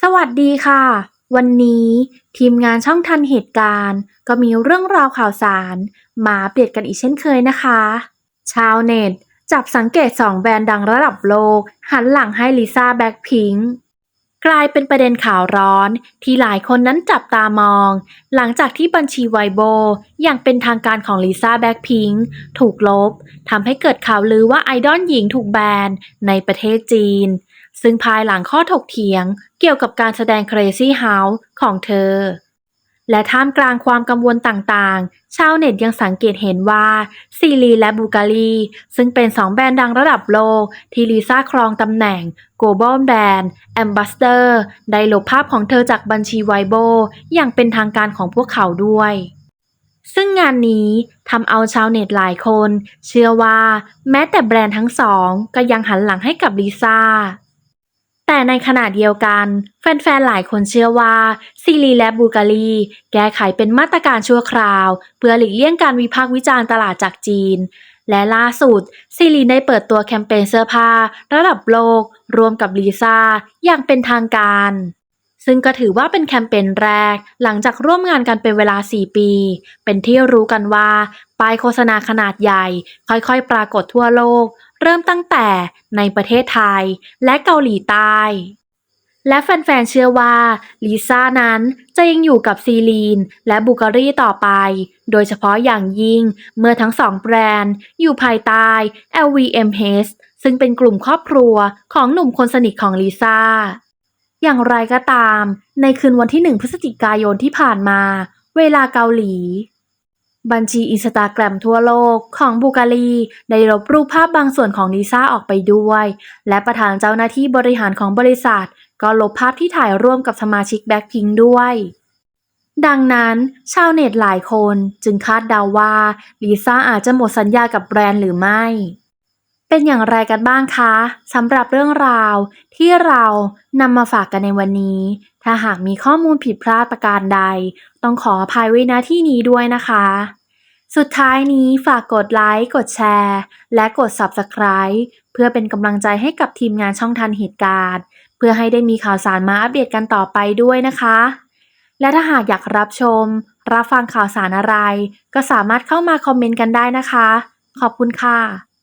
สวัสดีค่ะ วันนี้ทีมงานช่องทันเหตุการณ์ ก็มีเรื่องราวข่าวสาร มาอัปเดตกันอีกเช่นเคยนะคะ ชาวเน็ต จับสังเกต 2 แบรนด์ดังระดับโลก หันหลังให้ลิซ่าแบ็คพิงค์กลายเป็นประเด็นข่าวร้อน ที่หลายคนนั้นจับตามอง หลังจากที่บัญชีไวโบอย่างเป็นทางการของลิซ่าแบ็คพิงค์ถูกลบทำให้เกิดข่าวลือว่าไอดอลหญิงถูกแบนในประเทศจีน ซึ่งภายหลังข้อถกเถียงเกี่ยวกับการแสดง Crazy House ของเธอ และท่ามกลางความกังวลต่างๆ ชาวเน็ตยังสังเกตเห็นว่าซีรีและบูการีซึ่งเป็นสองแบรนด์ดังระดับโลก ที่ลิซ่าครองตำแหน่ง Global Brand Ambassador ได้ลบภาพของเธอจากบัญชีไวโบอย่างเป็นทางการของพวกเขาด้วยซึ่งงานนี้ทำเอาชาวเน็ตหลายคน เชื่อว่าแม้แต่แบรนด์ทั้งสองก็ยังหันหลังให้กับลิซ่า แต่ในขณะเดียวกัน แฟนๆ หลายคนเชื่อว่าซีรีและบูการีแก้ไขเป็นมาตรการชั่วคราว เพื่อหลีกเลี่ยงการวิพากษ์วิจารณ์ตลาดจากจีน และล่าสุดซีรีได้เปิดตัวแคมเปญเสื้อผ้า ระดับโลก รวมกับลีซ่าอย่างเป็นทางการ ซึ่งก็ถือว่าเป็นแคมเปญแรก หลังจากร่วมงานกันเป็นเวลา 4 ปี เป็นที่รู้กันว่า ป้ายโฆษณาขนาดใหญ่ ค่อยๆ ปรากฏทั่วโลก เริ่มตั้งแต่ในประเทศไทยและเกาหลีใต้ และแฟนๆ เชื่อว่าลิซ่านั้นจะยังอยู่กับซีลีน และบูการีต่อไป โดยเฉพาะอย่างยิ่งเมื่อทั้งสองแบรนด์ อยู่ภายใต้ LVMH ซึ่งเป็นกลุ่มครอบครัวของหนุ่มคนสนิทของลิซ่า อย่างไรก็ตาม ในคืนวันที่ 1 พฤศจิกายนที่ผ่านมา เวลาเกาหลี บัญชีอินสตาแกรมทั่วโลกของบูการีได้ลบรูปภาพบางส่วนของลิซ่าออกไปด้วย และประธานเจ้าหน้าที่บริหารของบริษัท ก็ลบภาพที่ถ่ายร่วมกับสมาชิกแบ็คพิงด้วยดังนั้นชาวเน็ตหลายคนจึงคาดเดาว่าลิซ่าอาจจะหมดสัญญากับแบรนด์หรือไม่ เป็นอย่างไรกันบ้างคะสำหรับเรื่องราวที่เรานำมาฝากกันในวันนี้ ถ้าหากมีข้อมูลผิดพลาดประการใด ต้องขออภัยไว้ณที่นี้ด้วยนะคะ สุดท้ายนี้ฝากกดไลค์กดแชร์ และกด Subscribe เพื่อเป็นกำลังใจให้กับทีมงานช่องทันเหตุการณ์ เพื่อให้ได้มีข่าวสารมาอัปเดตกันต่อไปด้วยนะคะ และถ้าหากอยากรับชม รับฟังข่าวสารอะไร ก็สามารถเข้ามาคอมเมนต์กันได้นะคะ ขอบคุณค่ะ